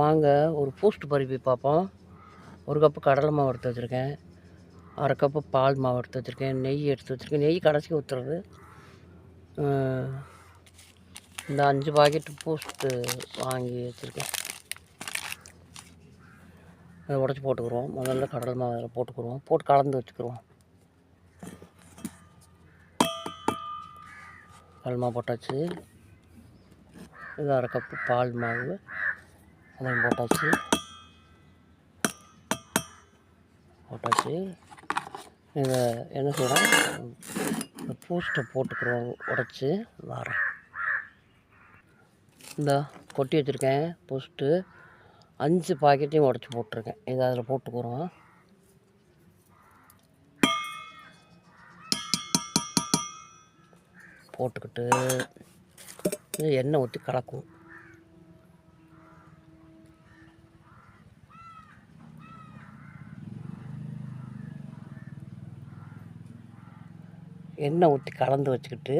வாங்க ஒரு பூஸ்ட் பருப்பி பார்ப்போம். ஒரு கப்பு கடலை மாவு எடுத்து வச்சுருக்கேன். அரை கப்பு பால் மாவு எடுத்து வச்சுருக்கேன். நெய் எடுத்து வச்சுருக்கேன். நெய் கடைசி ஊற்றுறது இந்த அஞ்சு பாக்கெட்டு பூஸ்ட்டு வாங்கி வச்சுருக்கேன். அதை உடச்சி போட்டுக்குருவோம். முதல்ல கடலை மாவு அதில் போட்டுக்குருவோம். போட்டு கலந்து வச்சுக்கிருவோம். கடல் மாவு போட்டாச்சு. இது அரை கப்பு பால் மாவு. அதையும் போட்டாச்சு. போட்டாச்சு. இதை என்ன செய்கிறோம் இந்த பூஸ்ட்டை போட்டுக்கிறோம். உடச்சி வரேன் இந்த கொட்டி வச்சுருக்கேன் பூஸ்ட்டு அஞ்சு பாக்கெட்டையும் உடச்சி போட்டிருக்கேன். இதை அதில் போட்டுக்கிறோம். போட்டுக்கிட்டு எண்ணெய் ஊற்றி கலக்கும். எண்ணெய் ஊற்றி கலந்து வச்சுக்கிட்டு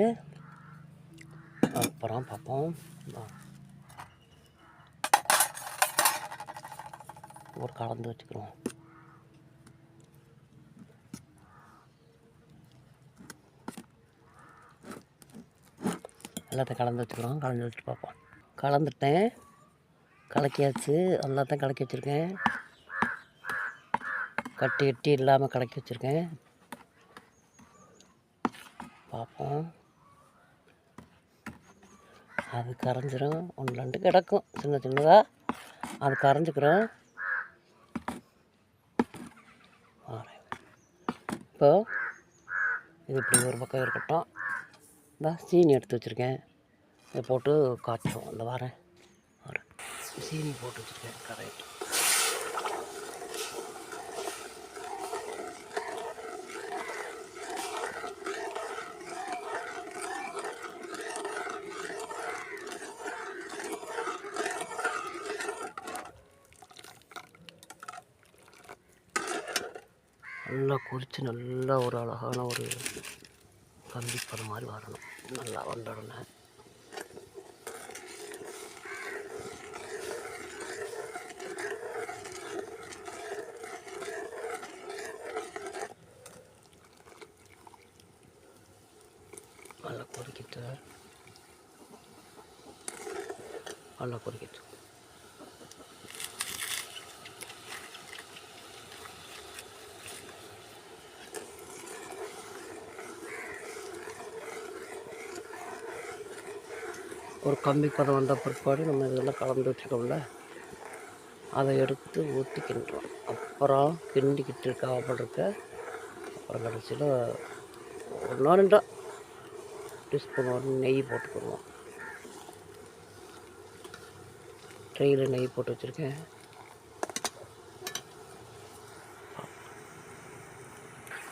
அப்புறம் பார்ப்போம். ஒரு கலந்து வச்சுக்கிறோம். எல்லாத்தையும் கலந்து வச்சுக்கிறோம். கலந்து வச்சு பார்ப்போம். கலந்துட்டேன். கலக்கியாச்சு. எல்லாத்தையும் கலக்கி வச்சுருக்கேன். கட்டி கட்டி இல்லாமல் கலக்கி வச்சுருக்கேன். பார்ப்போம். அது கரைஞ்சிரும். ஒன்று ரெண்டு கிடக்கும். சின்ன சின்னதாக அது கரைஞ்சிக்கிறோம். இப்போ இது இப்படி ஒரு பக்கம் இருக்கட்டும். இந்த சீனி எடுத்து வச்சுருக்கேன். இதை போட்டு காய்ச்சுவோம். இந்த வாரேன். வரேன். சீனி போட்டு வச்சுருக்கேன். கரெக்ட் நல்லா குறித்து நல்லா ஒரு அழகான ஒரு கம்பிப்பது மாதிரி வரணும். நல்லா வந்துடனே நல்லா கொதிக்கிட்டு நல்லா கொதிக்கிட்டு. ஒரு கம்பி பதம் வந்த பிற்பாடு நம்ம இதெல்லாம் கலந்து வச்சுக்கோம்ல. அதை எடுத்து ஊற்றி கிண்டுறோம் அப்புறம் கிண்டிக்கிட்டு இருக்க இருக்க. அப்புறம் கடைசியில் ஒன்றா ரெண்டா டீஸ்பூன் ஒரு நெய் போட்டுக்கிடுவோம் ட்ரெயில் நெய் போட்டு வச்சுருக்கேன்.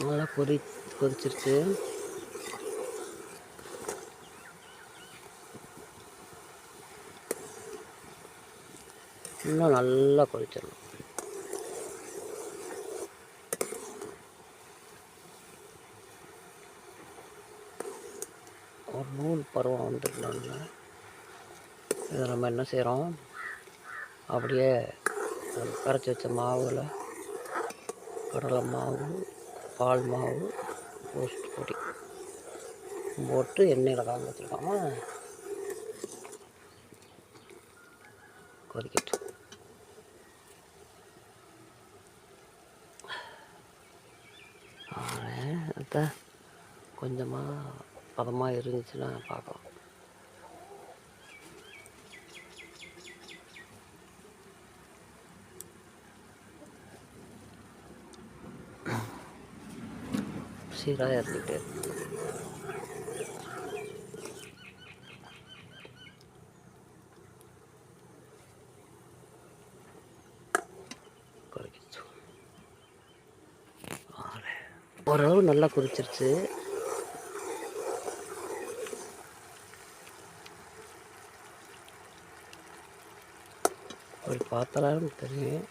நல்லா கொதி கொதிச்சிருச்சு. இன்னும் நல்லா கொதிச்சிடணும். ஒரு நூல் பருவம் வந்துடணும்னா இதை நம்ம என்ன செய்கிறோம் அப்படியே கரைச்சி வச்ச மாவில் கடலை மாவு பால் மாவு ரோஸ்ட் பொடி போட்டு எண்ணெயில் கலந்து வச்சுருக்காம. கொதிக்கட்டு அதான். கொஞ்சமாக பதமாக இருந்துச்சுன்னா பார்க்கலாம். சீராக இருந்துக்கிட்டே ஓரளவு நல்லா கொதிச்சிருச்சு. அப்படி பார்த்தாலும் தெரியும்.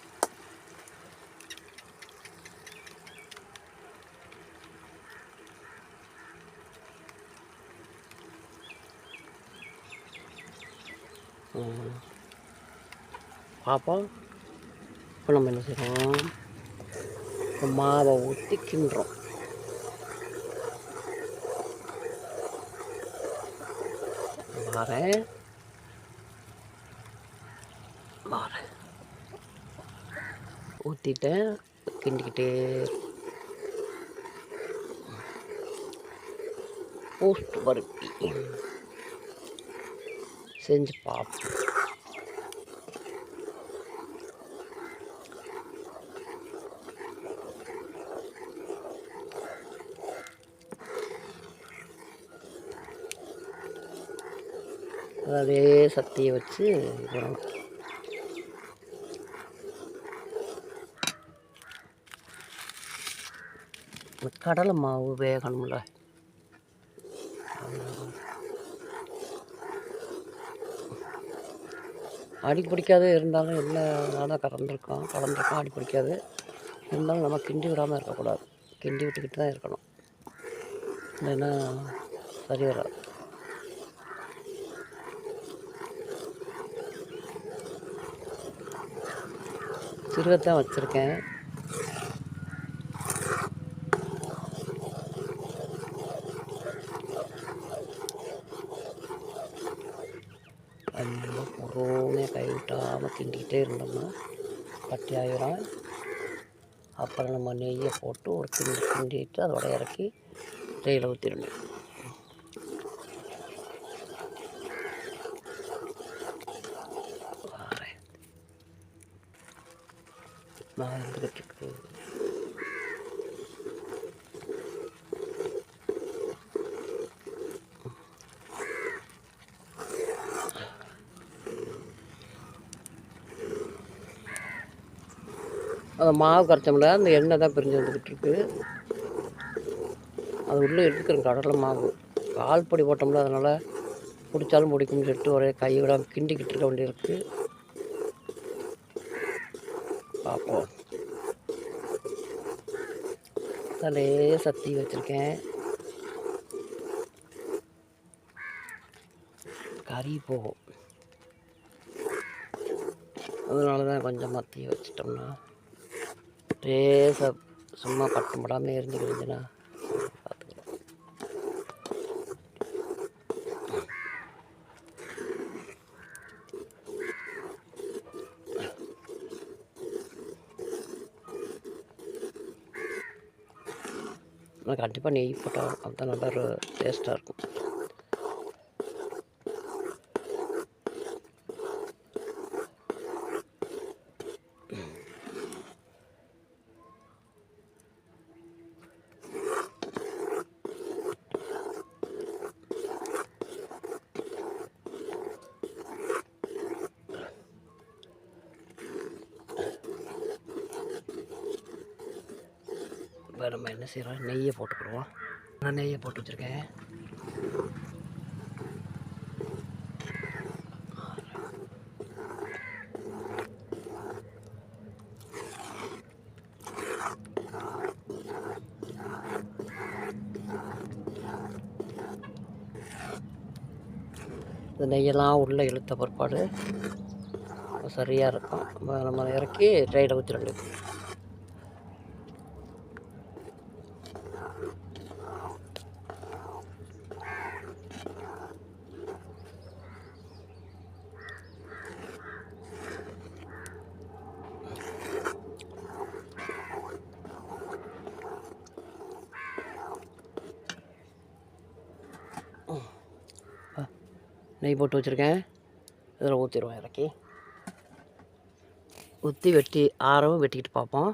பார்ப்போம் இப்போ நம்ம என்ன செய்கிறோம் மாவை ஊற்றி கிண்டுறோம் வரேன் வரேன் ஊற்றிட்டேன் கிண்டிக்கிட்டே போஸ்ட் பருப்பி. செஞ்சு பார்ப்போம் அதே சக்தியை வச்சு போடணும் கடலை மாவு வேகணும்ல. அடி பிடிக்காது இருந்தாலும் என்ன நாளாக கலந்துருக்கோம். கலந்துருக்கோம் அடி பிடிக்காது. இருந்தாலும் நம்ம கிண்டி விடாமல் இருக்கக்கூடாது. கிண்டி விட்டுக்கிட்டு தான் இருக்கணும். இல்லைன்னா சரி வராது. சிறுவத்தான் வச்சுருக்கேன். நல்லா பொறுமையாக கைவிட்டாமல் கிண்டிக்கிட்டே இருந்தோம்னா பட்டி ஆயிரும் அப்புறம் நம்ம நெய்யை போட்டு ஒரு கிண்டி கிண்டிட்டு அதோட இறக்கி நெய்யில் ஊற்றிடணும் நான் இருக்கு அந்த மாவு கரைச்சோம்ல அந்த எண்ணெய் தான் பிரிஞ்சு வந்துக்கிட்டு இருக்கு அது உள்ளே எடுத்துக்கிறேன் கடலை மாவு. கால் பொடி போட்டோம்ல அதனால் பிடிச்சாலும் பிடிக்கும்னு சொல்லிட்டு ஒரே கை விடாமல் கிண்டிக்கிட்டு இருக்க வேண்டியிருக்கு பார்ப்போம். அதிலே சத்தி வச்சுருக்கேன். கறி போகும். அதனால தான் கொஞ்சம் மத்தி வச்சிட்டோம்னா லேசாக சும்மா பட்டம் படாமல் எரிஞ்சுக்கிடுச்சுன்னா கண்டிப்பாக நெய் போட்டால் அதுதான் நல்லா டேஸ்ட்டாக இருக்கும். இப்போ நம்ம என்ன செய்கிறோம் நெய்யை போட்டுக்கிடுவோம். நான் நெய்யை போட்டு வச்சுருக்கேன். இந்த நெய்யெல்லாம் உள்ளே இழுத்த பிற்பாடு சரியாக இருக்கும். நம்ம- நம்ம இறக்கி ட்ரையில் ஊற்றிட வேண்டியது நெய் போட்டு வச்சுருக்கேன். இதில் ஊற்றிடுவோம் இறக்கி. ஊற்றி வெட்டி ஆறவும் வெட்டிக்கிட்டு பார்ப்போம்.